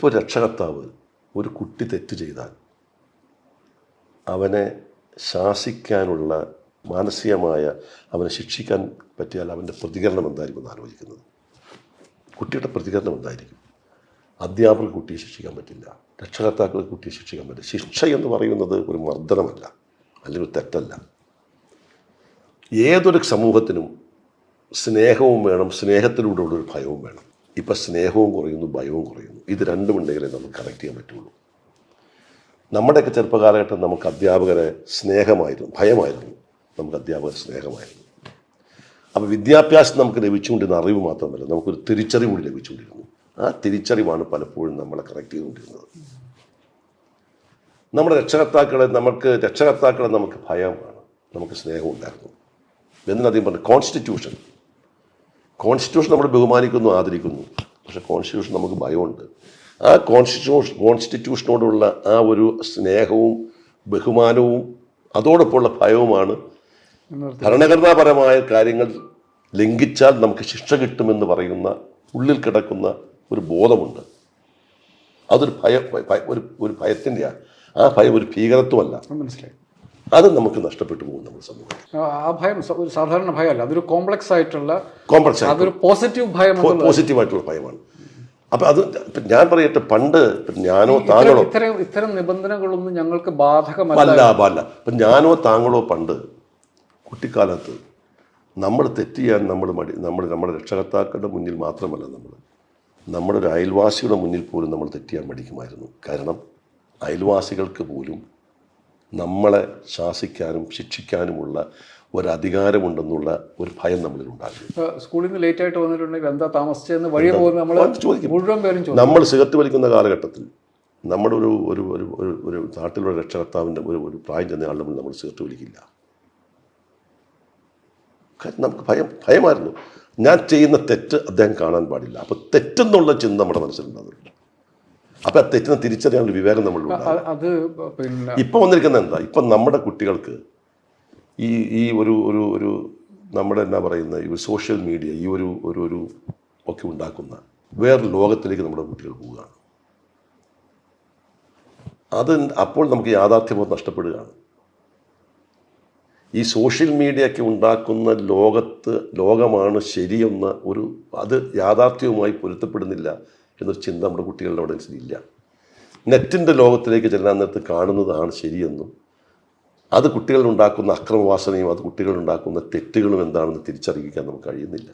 ഇപ്പോൾ രക്ഷകർത്താവ് ഒരു കുട്ടി തെറ്റ് ചെയ്താൽ അവനെ ശാസിക്കാനുള്ള മാനസികമായ അവനെ ശിക്ഷിക്കാൻ പറ്റിയാൽ അവന്റെ പ്രതികരണം എന്തായിരിക്കും എന്ന് ആലോചിക്കുന്നത്? കുട്ടിയുടെ പ്രതികരണം എന്തായിരിക്കും? അധ്യാപകർ കുട്ടിയെ ശിക്ഷിക്കാൻ പറ്റില്ല. രക്ഷകർത്താക്കൾ കുട്ടിയെ ശിക്ഷിക്കാൻ പറ്റില്ല. ശിക്ഷ എന്ന് പറയുന്നത് ഒരു മർദ്ദനമല്ല അല്ലെങ്കിൽ ഒരു തെറ്റല്ല. ഏതൊരു സമൂഹത്തിനും സ്നേഹവും വേണം സ്നേഹത്തിലൂടെയുള്ള ഒരു ഭയവും വേണം. ഇപ്പം സ്നേഹവും കുറയുന്നു ഭയവും കുറയുന്നു. ഇത് രണ്ടും ഉണ്ടെങ്കിലേ നമുക്ക് കറക്റ്റ് ചെയ്യാൻ പറ്റുള്ളൂ. നമ്മുടെയൊക്കെ ചെറുപ്പകാലഘട്ടം നമുക്ക് അധ്യാപകരെ സ്നേഹമായിരുന്നു ഭയമായിരുന്നു. നമുക്ക് അധ്യാപകർ സ്നേഹമായിരുന്നു. അപ്പോൾ വിദ്യാഭ്യാസം നമുക്ക് ലഭിച്ചുകൊണ്ടിരുന്ന അറിവ് മാത്രമല്ല നമുക്കൊരു തിരിച്ചറിവ് കൂടി ലഭിച്ചുകൊണ്ടിരുന്നു. ആ തിരിച്ചറിവാണ് പലപ്പോഴും നമ്മളെ കറക്റ്റ് ചെയ്തുകൊണ്ടിരുന്നത്. നമ്മുടെ രക്ഷകർത്താക്കളെ നമുക്ക് രക്ഷകർത്താക്കളെ നമുക്ക് ഭയമാണ്. നമുക്ക് സ്നേഹം ഉണ്ടായിരുന്നു. എന്നധികം പറഞ്ഞു കോൺസ്റ്റിറ്റ്യൂഷൻ കോൺസ്റ്റിറ്റ്യൂഷൻ നമ്മൾ ബഹുമാനിക്കുന്നു ആദരിക്കുന്നു. പക്ഷെ കോൺസ്റ്റിറ്റ്യൂഷൻ നമുക്ക് ഭയമുണ്ട്. ആ കോൺസ്റ്റിറ്റ്യൂഷൻ കോൺസ്റ്റിറ്റ്യൂഷനോടുള്ള ആ ഒരു സ്നേഹവും ബഹുമാനവും അതോടൊപ്പമുള്ള ഭയവുമാണ് ഭരണഘടനാപരമായ കാര്യങ്ങൾ ലംഘിച്ചാൽ നമുക്ക് ശിക്ഷ കിട്ടുമെന്ന് പറയുന്ന ഉള്ളിൽ കിടക്കുന്ന ഒരു ബോധമുണ്ട്. അതൊരു ഭയ ഭയ- ഒരു ഒരു ഭയത്തിന്റെയാണ് ആ ഭയം ഒരു ഭീകരത്വമല്ല. മനസ്സിലായി. അത് നമുക്ക് നഷ്ടപ്പെട്ടു പോകും നമ്മുടെ സമൂഹം. ആ ഭയം ഒരു സാധാരണ ഭയമല്ല. അതൊരു കോംപ്ലക്സ് ആയിട്ടുള്ള കോംപ്ലക്സ് അതൊരു പോസിറ്റീവ് ഭയം പോസിറ്റീവ് ആയിട്ടുള്ള ഭയമാണ്. അപ്പൊ അത് ഞാൻ പറയട്ടെ പണ്ട് ഞാനോ താങ്കളോ ഇത്തരം ഇത്തരം നിബന്ധനകളൊന്നും ഞങ്ങൾക്ക് ബാധകമല്ല അല്ല അപ്പൊ ഞാനോ താങ്കളോ പണ്ട് കുട്ടിക്കാലത്ത് നമ്മൾ തെറ്റ് ചെയ്യാൻ നമ്മൾ മടി നമ്മൾ നമ്മുടെ രക്ഷകർത്താക്കളുടെ മുന്നിൽ മാത്രമല്ല നമ്മൾ. നമ്മുടെ ഒരു അയൽവാസിയുടെ മുന്നിൽ പോലും നമ്മൾ തെറ്റ് ചെയ്യാൻ മടിക്കുമായിരുന്നു. കാരണം അയൽവാസികൾക്ക് പോലും നമ്മളെ ശാസിക്കാനും ശിക്ഷിക്കാനുമുള്ള ഒരധികാരമുണ്ടെന്നുള്ള ഒരു ഭയം നമ്മളിൽ ഉണ്ടാകും. സ്കൂളിൽ നിന്ന് ലേറ്റ് ആയിട്ട് വന്നിട്ടുണ്ടെങ്കിൽ എന്താ താമസിച്ചെന്ന് വഴി പോകുന്ന നമ്മൾ ചോദിക്കും. മുഴുവൻ പേരും നമ്മൾ സിഗരറ്റ് വലിക്കുന്ന കാലഘട്ടത്തിൽ നമ്മുടെ ഒരു ഒരു ഒരു ഒരു ഒരു നാട്ടിലുള്ള രക്ഷകർത്താവിന്റെ ഒരു ഒരു പ്രായം ചെന്ന ആളുടെ മുന്നിൽ നമ്മൾ സിഗരറ്റ് വലിക്കില്ല. നമുക്ക് ഭയം ഭയമായിരുന്നു. ഞാൻ ചെയ്യുന്ന തെറ്റ് അദ്ദേഹം കാണാൻ പാടില്ല. അപ്പോൾ തെറ്റെന്നുള്ള ചിന്ത നമ്മുടെ മനസ്സിലുണ്ടാകും അപ്പോൾ ആ തെറ്റിനെ തിരിച്ചറിയാനുള്ള വിവേകം നമ്മൾ അത് പിന്നെ ഇപ്പം വന്നിരിക്കുന്നത് എന്താ? ഇപ്പൊ നമ്മുടെ കുട്ടികൾക്ക് ഈ ഈ ഒരു ഒരു ഒരു നമ്മുടെ എന്നാ പറയുന്ന ഈ ഒരു സോഷ്യൽ മീഡിയ ഈ ഒരു ഒരു ഒരു ഒക്കെ ഉണ്ടാക്കുന്ന വേറെ ലോകത്തിലേക്ക് നമ്മുടെ കുട്ടികൾ പോവുകയാണ്. അത് അപ്പോൾ നമുക്ക് യാഥാർത്ഥ്യബോധം നഷ്ടപ്പെടുകയാണ്. ഈ സോഷ്യൽ മീഡിയ ഒക്കെ ഉണ്ടാക്കുന്ന ലോകത്ത് ലോകമാണ് ശരിയെന്ന ഒരു അത് യാഥാർത്ഥ്യവുമായി പൊരുത്തപ്പെടുന്നില്ല എന്നൊരു ചിന്ത നമ്മുടെ കുട്ടികളുടെ അവിടെ ഇല്ല. നെറ്റിന്റെ ലോകത്തിലേക്ക് ചെല്ലാൻ നേരത്ത് കാണുന്നതാണ് ശരിയെന്നും അത് കുട്ടികളുണ്ടാക്കുന്ന അക്രമവാസനയും അത് കുട്ടികളുണ്ടാക്കുന്ന തെറ്റുകളും എന്താണെന്ന് തിരിച്ചറിയിക്കാൻ നമുക്ക് കഴിയുന്നില്ല.